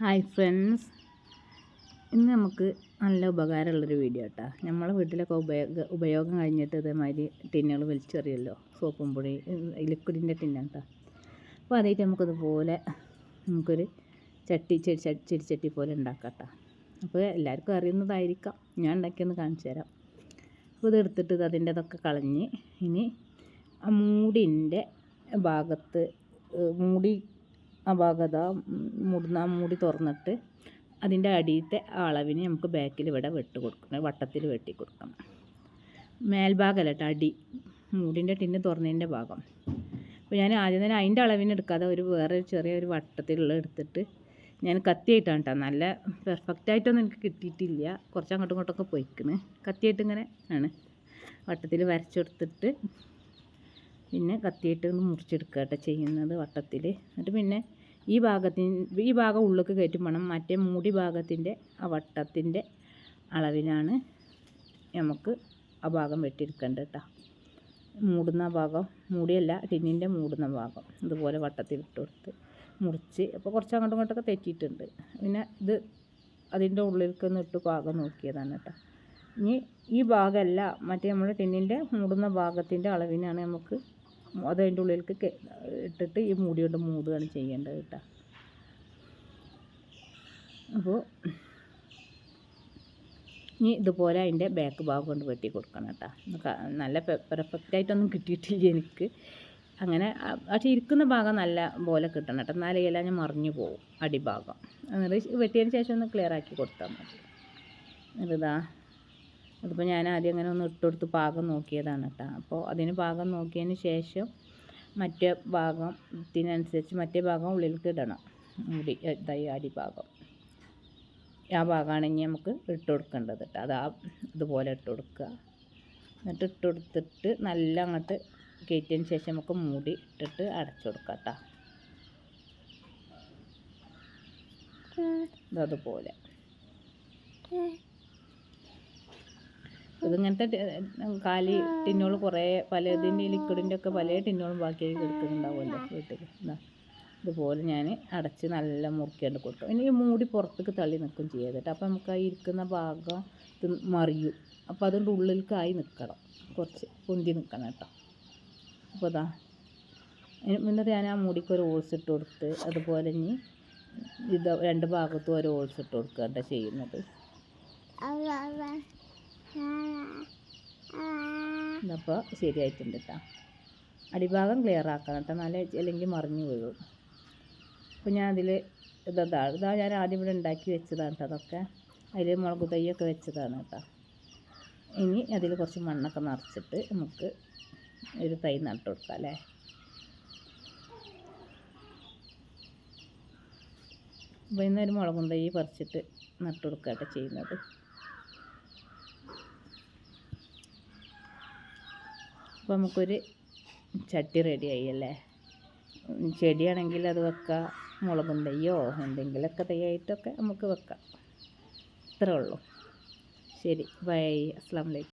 Hi friends. ഇന്ന് നമുക്ക് നല്ല ഉപകാരമുള്ളൊരു വീഡിയോ കേട്ടോ നമ്മളെ വീട്ടിലൊക്കെ ഉപയോഗ ഉപയോഗം കഴിഞ്ഞിട്ട് ഇതേമാതിരി ടിന്നുകൾ വലിച്ചെറിയല്ലോ സോപ്പും പൊടി ലിക്വിഡിന്റെ ടിന്നാണ് കേട്ടോ അപ്പോൾ അതായിട്ട് നമുക്കിതുപോലെ നമുക്കൊരു ചട്ടി ചെടി ചെടിച്ചട്ടി പോലെ ഉണ്ടാക്കാം കേട്ടോ അപ്പോൾ എല്ലാവർക്കും അറിയുന്നതായിരിക്കാം. ഞാൻ ഉണ്ടാക്കിയൊന്ന് കാണിച്ചു തരാം. അപ്പോൾ ഇതെടുത്തിട്ട് ഇത് അതിന്റെ ഇതൊക്കെ കളഞ്ഞ് ഇനി ആ മൂടിന്റെ ഭാഗത്ത് മൂടി ആ ഭാഗത മൂടുന്ന മൂടി തുറന്നിട്ട് അതിന്റെ അടിയത്തെ അളവിന് നമുക്ക് ബാക്കിൽ ഇവിടെ വെട്ട് കൊടുക്കണം. വട്ടത്തിൽ വെട്ടി കൊടുക്കണം. മേൽഭാഗമല്ല കേട്ടോ അടി. മൂടിന്റെ ടിന്ന് തുറന്നതിന്റെ ഭാഗം. അപ്പോൾ ഞാൻ ആദ്യം തന്നെ അതിന്റെ അളവിന് എടുക്കാതെ ഒരു വേറെ ചെറിയ ഒരു വട്ടത്തിലുള്ള എടുത്തിട്ട് ഞാൻ കത്തിയായിട്ടാണ് കേട്ടോ നല്ല പെർഫെക്റ്റ് ആയിട്ടൊന്നും എനിക്ക് കിട്ടിയിട്ടില്ല. കുറച്ച് അങ്ങോട്ടും ഇങ്ങോട്ടൊക്കെ പോയിക്കണ്. കത്തിയായിട്ട് ഇങ്ങനെ ആണ്. വട്ടത്തിൽ വരച്ചെടുത്തിട്ട് പിന്നെ കത്തിയിട്ട് മുറിച്ചെടുക്കുക കേട്ടോ ചെയ്യുന്നത് വട്ടത്തിൽ എന്നിട്ട് പിന്നെ ഈ ഭാഗത്തിന് ഈ ഭാഗം ഉള്ളിലേക്ക് കയറ്റും വേണം. മറ്റേ മൂടി ഭാഗത്തിന്റെ ആ വട്ടത്തിന്റെ അളവിനാണ് നമുക്ക് ആ ഭാഗം വെട്ടിയെടുക്കേണ്ടത് കേട്ടോ മൂടുന്ന ഭാഗം മൂടിയല്ല ടിന്നിന്റെ മൂടുന്ന ഭാഗം ഇതുപോലെ വട്ടത്തിൽ ഇട്ട് കൊടുത്ത് മുറിച്ച് അപ്പോൾ കുറച്ച് അങ്ങോട്ടും ഇങ്ങോട്ടൊക്കെ തെറ്റിയിട്ടുണ്ട്. പിന്നെ ഇത് അതിന്റെ ഉള്ളിലേക്ക് ഒന്ന് ഇട്ട് പാകം നോക്കിയതാണ് കേട്ടോ ഇനി ഈ ഭാഗമല്ല മറ്റേ നമ്മുടെ ടിന്നിന്റെ മൂടുന്ന ഭാഗത്തിന്റെ അളവിനാണ് നമുക്ക് അത് അതിന്റെ ഉള്ളിലേക്ക് ഇട്ടിട്ട് ഈ മൂടി കൊണ്ട് മൂടുകയാണ് ചെയ്യേണ്ടത് കേട്ടോ. അപ്പോൾ ഇനി ഇതുപോലെ അതിന്റെ ബാക്ക് ഭാഗം കൊണ്ട് വെട്ടി കൊടുക്കണം കേട്ടോ. നല്ല പെർഫെക്റ്റായിട്ടൊന്നും കിട്ടിയിട്ടില്ല എനിക്ക്. അങ്ങനെ പക്ഷേ ഇരിക്കുന്ന ഭാഗം നല്ല പോലെ കിട്ടണം കേട്ടോ. എന്നാലേ എല്ലാം ഞാൻ മറിഞ്ഞു പോകും അടിഭാഗം. എന്നിട്ട് വെട്ടിയതിന് ശേഷം ഒന്ന് ക്ലിയർ ആക്കി കൊടുത്താൽ മതി. എന്നിട്ടിതാ അതിപ്പോൾ ഞാൻ ആദ്യം അങ്ങനെ ഒന്ന് ഇട്ടുകൊടുത്ത് പാകം നോക്കിയതാണ് കേട്ടോ. അപ്പോൾ അതിന് പാകം നോക്കിയതിന് ശേഷം മറ്റേ ഭാഗത്തിനനുസരിച്ച് മറ്റേ ഭാഗം ഉള്ളിലേക്ക് ഇടണം. മുടി ഇതായി അടിഭാഗം ആ ഭാഗമാണ് ഇനി നമുക്ക് ഇട്ട് കൊടുക്കേണ്ടത് കേട്ടോ. അത് ആ ഇതുപോലെ ഇട്ട് കൊടുക്കുക. എന്നിട്ട് ഇട്ട് കൊടുത്തിട്ട് നല്ല അങ്ങോട്ട് കയറ്റിയതിന് ശേഷം നമുക്ക് മൂടി ഇട്ടിട്ട് അടച്ചു കൊടുക്കാം കേട്ടോ. അതുപോലെ ഇതിങ്ങനത്തെ കാലി ടിന്നുകൾ കുറേ പല ഇതിന്റെ ലിക്വിഡിന്റെ ഒക്കെ പല ടിന്നുകളും ബാക്കിയായി കിടക്കുന്നുണ്ടാവുമല്ലോ വീട്ടിൽ ഇതുപോലെ ഞാൻ അടച്ച് നല്ല മുറുക്കിയാണ്ട് കൊടുക്കും ഇനി മൂടി പുറത്തേക്ക് തള്ളി നിൽക്കും ചെയ്യാം കേട്ടോ. അപ്പോൾ നമുക്ക് ആ ഇരിക്കുന്ന ഭാഗം ഇത് മറിയും. അപ്പോൾ അതുകൊണ്ട് ഉള്ളിലേക്കായി നിൽക്കണം. കുറച്ച് പൊന്തി നിൽക്കണം കേട്ടോ. അപ്പോൾ അതാ എന്നിട്ട് ഞാൻ ആ മൂടിക്ക് ഒരു ഓൾസ് ഇട്ട് കൊടുത്ത് അതുപോലെ ഇനി ഇത് രണ്ട് ഭാഗത്തും ഒരു ഓൾസ് ഇട്ട് കൊടുക്കുക കേട്ടോ ചെയ്യുന്നത്. അപ്പോൾ ശരിയായിട്ടുണ്ട് കേട്ടോ അടിഭാഗം ക്ലിയർ ആക്കണം കേട്ടോ നല്ല അല്ലെങ്കിൽ മറിഞ്ഞു വീഴും. അപ്പോൾ ഞാൻ അതിൽ ഇതാ ഇതാ ഞാൻ ആദ്യം ഇവിടെ ഉണ്ടാക്കി വെച്ചതാണ് കേട്ടോ അതൊക്കെ. അതിൽ മുളക് തൈയൊക്കെ വെച്ചതാണ് കേട്ടോ ഇനി അതിൽ കുറച്ച് മണ്ണൊക്കെ നിറച്ചിട്ട് നമുക്ക് ഒരു തൈ നട്ടു കൊടുക്കാം അല്ലേ? അപ്പോൾ ഇന്നൊരു മുളകും തൈ പറിച്ചിട്ട് നട്ടു കൊടുക്കുക ചെയ്യുന്നത്. അപ്പോൾ നമുക്കൊരു ചട്ടി റെഡിയായി അല്ലേ? ചെടിയാണെങ്കിൽ അത് വെക്കാം. മുളകും തയ്യോ എന്തെങ്കിലുമൊക്കെ തയ്യായിട്ടൊക്കെ നമുക്ക് വെക്കാം. ഇത്രേ ഉള്ളൂ. ശരി ബൈ. അസ്സാം വലൈക്കും